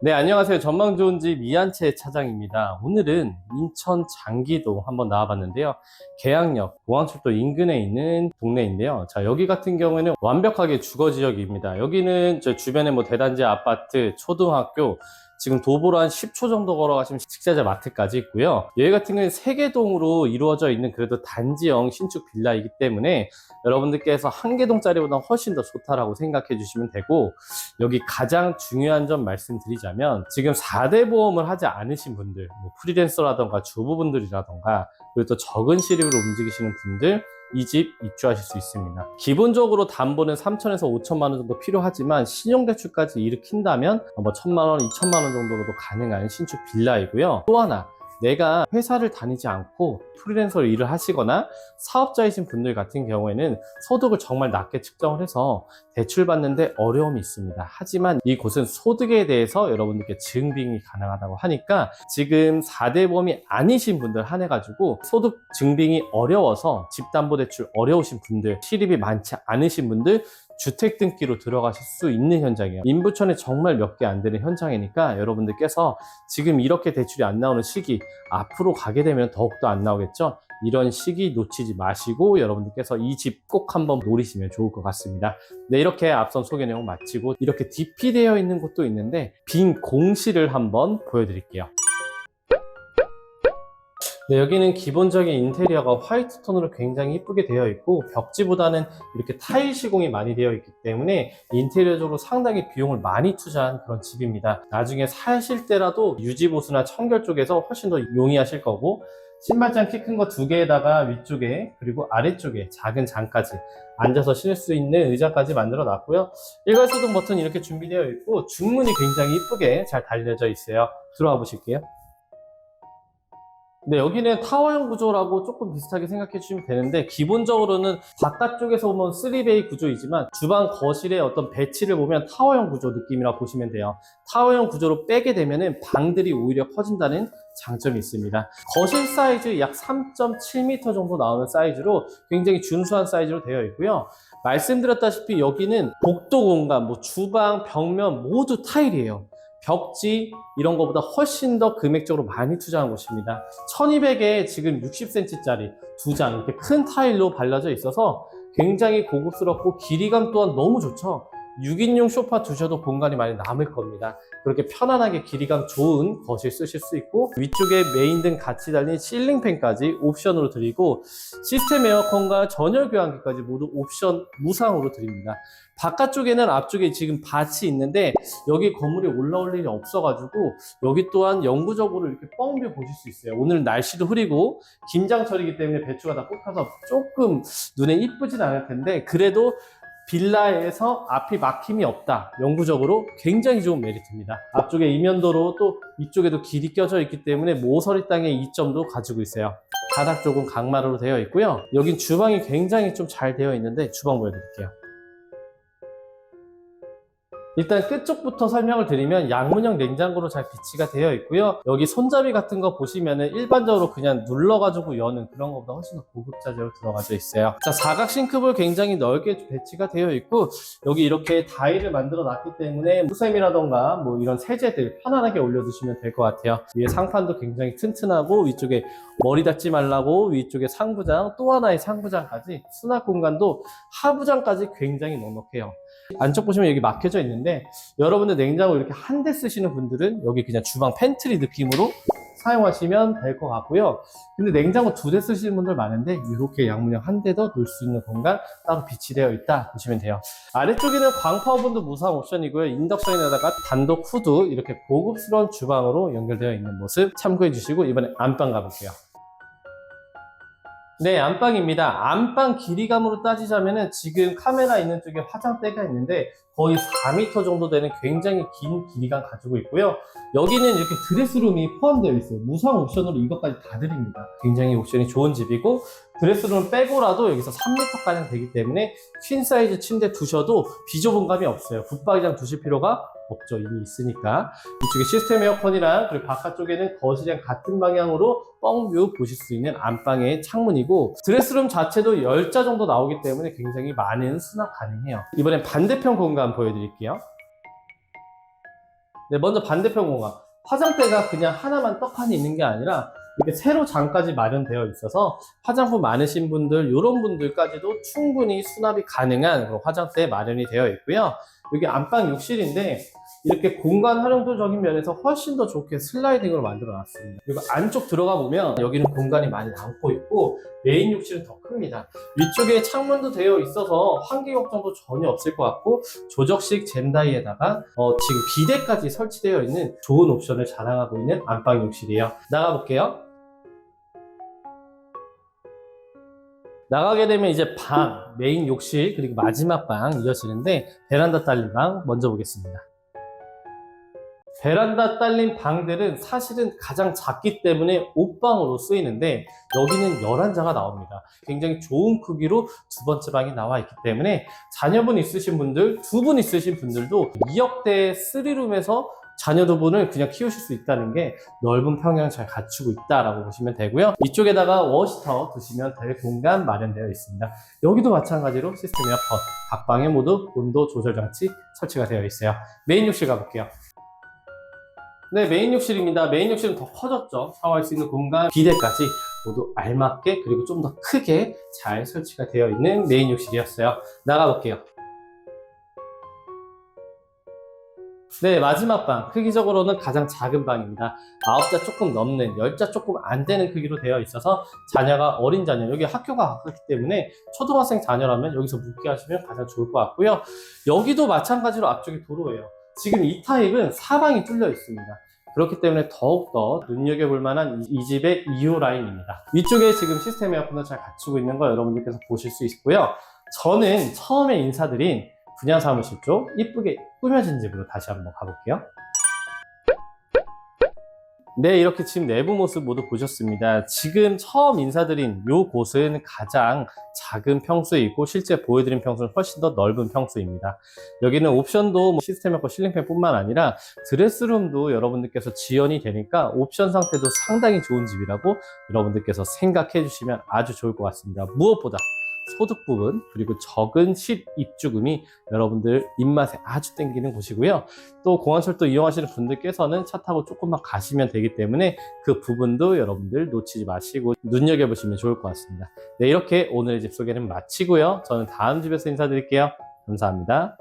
네, 안녕하세요. 전망 좋은 집 이한채 차장입니다. 오늘은 인천 장기도 한번 나와봤는데요. 계양역, 공항철도 인근에 있는 동네인데요. 자, 여기 같은 경우에는 완벽하게 주거 지역입니다. 여기는 저 주변에 뭐 대단지 아파트, 초등학교, 지금 도보로 한 10초 정도 걸어가시면 식자재 마트까지 있고요. 여기 같은 경우는 세개동으로 이루어져 있는 그래도 단지형 신축 빌라이기 때문에 여러분들께서 한 개동짜리보다 훨씬 더 좋다라고 생각해 주시면 되고 여기 가장 중요한 점 말씀드리자면 지금 4대 보험을 하지 않으신 분들 뭐 프리랜서라던가 주부분들이라던가 그리고 또 적은 시립으로 움직이시는 분들 이 집 입주하실 수 있습니다. 기본적으로 담보는 3천에서 5천만 원 정도 필요하지만 신용대출까지 일으킨다면 뭐 1천만 원, 2천만 원 정도로도 가능한 신축 빌라이고요. 또 하나 내가 회사를 다니지 않고 프리랜서로 일을 하시거나 사업자이신 분들 같은 경우에는 소득을 정말 낮게 측정을 해서 대출 받는데 어려움이 있습니다. 하지만 이곳은 소득에 대해서 여러분들께 증빙이 가능하다고 하니까 지금 4대 보험이 아니신 분들 한해가지고 소득 증빙이 어려워서 집담보대출 어려우신 분들, 실입이 많지 않으신 분들 주택 등기로 들어가실 수 있는 현장이에요. 인부천에 정말 몇 개 안 되는 현장이니까 여러분들께서 지금 이렇게 대출이 안 나오는 시기 앞으로 가게 되면 더욱더 안 나오겠죠. 이런 시기 놓치지 마시고 여러분들께서 이 집 꼭 한번 노리시면 좋을 것 같습니다. 네, 이렇게 앞선 소개 내용 마치고 이렇게 DP 되어 있는 곳도 있는데 빈 공실을 한번 보여드릴게요. 네, 여기는 기본적인 인테리어가 화이트 톤으로 굉장히 이쁘게 되어 있고 벽지보다는 이렇게 타일 시공이 많이 되어 있기 때문에 인테리어적으로 상당히 비용을 많이 투자한 그런 집입니다. 나중에 사실 때라도 유지보수나 청결 쪽에서 훨씬 더 용이하실 거고 신발장 키 큰 거 두 개에다가 위쪽에 그리고 아래쪽에 작은 장까지 앉아서 신을 수 있는 의자까지 만들어 놨고요. 일괄소등 버튼 이렇게 준비되어 있고 중문이 굉장히 이쁘게 잘 달려져 있어요. 들어와 보실게요. 네, 여기는 타워형 구조라고 조금 비슷하게 생각해 주시면 되는데, 기본적으로는 바깥쪽에서 보면 3베이 구조이지만, 주방 거실의 어떤 배치를 보면 타워형 구조 느낌이라 보시면 돼요. 타워형 구조로 빼게 되면은 방들이 오히려 커진다는 장점이 있습니다. 거실 사이즈 약 3.7m 정도 나오는 사이즈로 굉장히 준수한 사이즈로 되어 있고요. 말씀드렸다시피 여기는 복도 공간, 뭐 주방, 벽면 모두 타일이에요. 벽지 이런 것보다 훨씬 더 금액적으로 많이 투자한 곳입니다. 1200에 지금 60cm짜리 두 장 이렇게 큰 타일로 발라져 있어서 굉장히 고급스럽고 길이감 또한 너무 좋죠. 6인용 소파 두셔도 공간이 많이 남을 겁니다. 그렇게 편안하게 길이감 좋은 거실 쓰실 수 있고 위쪽에 메인 등 같이 달린 실링팬까지 옵션으로 드리고 시스템 에어컨과 전열 교환기까지 모두 옵션 무상으로 드립니다. 바깥쪽에는 앞쪽에 지금 밭이 있는데 여기 건물에 올라올 일이 없어가지고 여기 또한 영구적으로 이렇게 뻥뷰 보실 수 있어요. 오늘 날씨도 흐리고 김장철이기 때문에 배추가 다 뽑혀서 조금 눈에 이쁘진 않을 텐데 그래도 빌라에서 앞이 막힘이 없다. 영구적으로 굉장히 좋은 메리트입니다. 앞쪽에 이면도로 또 이쪽에도 길이 껴져 있기 때문에 모서리 땅의 이점도 가지고 있어요. 바닥 쪽은 강마루로 되어 있고요. 여긴 주방이 굉장히 좀 잘 되어 있는데 주방 보여드릴게요. 일단 끝쪽부터 설명을 드리면 양문형 냉장고로 잘 비치가 되어 있고요. 여기 손잡이 같은 거 보시면은 일반적으로 그냥 눌러가지고 여는 그런 것보다 훨씬 더 고급 자재로 들어가져 있어요. 자, 사각 싱크볼 굉장히 넓게 배치가 되어 있고 여기 이렇게 다이를 만들어 놨기 때문에 무샘이라던가 뭐 이런 세제들 편안하게 올려두시면 될 것 같아요. 위에 상판도 굉장히 튼튼하고 위쪽에 머리 닿지 말라고 위쪽에 상부장 또 하나의 상부장까지 수납 공간도 하부장까지 굉장히 넉넉해요. 안쪽 보시면 여기 막혀져 있는데 여러분들 냉장고 이렇게 한 대 쓰시는 분들은 여기 그냥 주방 팬트리 느낌으로 사용하시면 될 것 같고요. 근데 냉장고 두 대 쓰시는 분들 많은데 이렇게 양문형 한 대 더 놓을 수 있는 공간 따로 비치되어 있다 보시면 돼요. 아래쪽에는 광파오븐도 무상 옵션이고요. 인덕션에다가 단독 후드 이렇게 고급스러운 주방으로 연결되어 있는 모습 참고해 주시고 이번에 안방 가볼게요. 네, 안방입니다. 안방 길이감으로 따지자면은 지금 카메라 있는 쪽에 화장대가 있는데 거의 4m 정도 되는 굉장히 긴 길이감 가지고 있고요. 여기는 이렇게 드레스룸이 포함되어 있어요. 무상 옵션으로 이것까지 다 드립니다. 굉장히 옵션이 좋은 집이고 드레스룸 빼고라도 여기서 3m가량 되기 때문에 퀸 사이즈 침대 두셔도 비좁은 감이 없어요. 붙박이장 두실 필요가 없죠. 이미 있으니까. 이쪽에 시스템 에어컨이랑 그리고 바깥쪽에는 거실이랑 같은 방향으로 뻥뷰 보실 수 있는 안방의 창문이고 드레스룸 자체도 10자 정도 나오기 때문에 굉장히 많은 수납 가능해요. 이번엔 반대편 공간 보여드릴게요. 네, 먼저 반대편 공간. 화장대가 그냥 하나만 떡하니 있는 게 아니라 이렇게 세로 장까지 마련되어 있어서 화장품 많으신 분들, 이런 분들까지도 충분히 수납이 가능한 그런 화장대 마련이 되어 있고요. 여기 안방 욕실인데 이렇게 공간 활용도적인 면에서 훨씬 더 좋게 슬라이딩으로 만들어 놨습니다. 그리고 안쪽 들어가 보면 여기는 공간이 많이 남고 있고 메인 욕실은 더 큽니다. 위쪽에 창문도 되어 있어서 환기 걱정도 전혀 없을 것 같고 조적식 젠다이에다가 어, 지금 비대까지 설치되어 있는 좋은 옵션을 자랑하고 있는 안방 욕실이에요. 나가볼게요. 나가게 되면 이제 방, 메인 욕실, 그리고 마지막 방 이어지는데 베란다 딸린 방 먼저 보겠습니다. 베란다 딸린 방들은 사실은 가장 작기 때문에 옷방으로 쓰이는데 여기는 11자가 나옵니다. 굉장히 좋은 크기로 두 번째 방이 나와 있기 때문에 자녀분 있으신 분들, 두 분 있으신 분들도 2억대 3룸에서 자녀 두 분을 그냥 키우실 수 있다는 게 넓은 평형 잘 갖추고 있다라고 보시면 되고요. 이쪽에다가 워시터 두시면 될 공간 마련되어 있습니다. 여기도 마찬가지로 시스템 에어컨 각 방에 모두 온도 조절 장치 설치가 되어 있어요. 메인 욕실 가볼게요. 네, 메인 욕실입니다. 메인 욕실은 더 커졌죠. 샤워할 수 있는 공간, 비대까지 모두 알맞게 그리고 좀 더 크게 잘 설치가 되어 있는 메인 욕실이었어요. 나가볼게요. 네, 마지막 방. 크기적으로는 가장 작은 방입니다. 9자 조금 넘는, 10자 조금 안 되는 크기로 되어 있어서 자녀가 어린 자녀, 여기 학교가 가깝기 때문에 초등학생 자녀라면 여기서 묵게 하시면 가장 좋을 것 같고요. 여기도 마찬가지로 앞쪽이 도로예요. 지금 이 타입은 사방이 뚫려 있습니다. 그렇기 때문에 더욱더 눈여겨볼 만한 이, 이 집의 2호 라인입니다. 위쪽에 지금 시스템 에어컨을 잘 갖추고 있는 거 여러분들께서 보실 수 있고요. 저는 처음에 인사드린 분양 사무실 쪽 이쁘게 꾸며진 집으로 다시 한번 가볼게요. 네, 이렇게 집 내부 모습 모두 보셨습니다. 지금 처음 인사드린 요 곳은 가장 작은 평수에 있고 실제 보여드린 평수는 훨씬 더 넓은 평수입니다. 여기는 옵션도 뭐 시스템 에코 실링팬뿐만 아니라 드레스룸도 여러분들께서 지연이 되니까 옵션 상태도 상당히 좋은 집이라고 여러분들께서 생각해 주시면 아주 좋을 것 같습니다. 무엇보다 소득 부분 그리고 적은 실 입주금이 여러분들 입맛에 아주 땡기는 곳이고요. 또 공항철도 이용하시는 분들께서는 차 타고 조금만 가시면 되기 때문에 그 부분도 여러분들 놓치지 마시고 눈여겨보시면 좋을 것 같습니다. 네, 이렇게 오늘의 집 소개는 마치고요. 저는 다음 집에서 인사드릴게요. 감사합니다.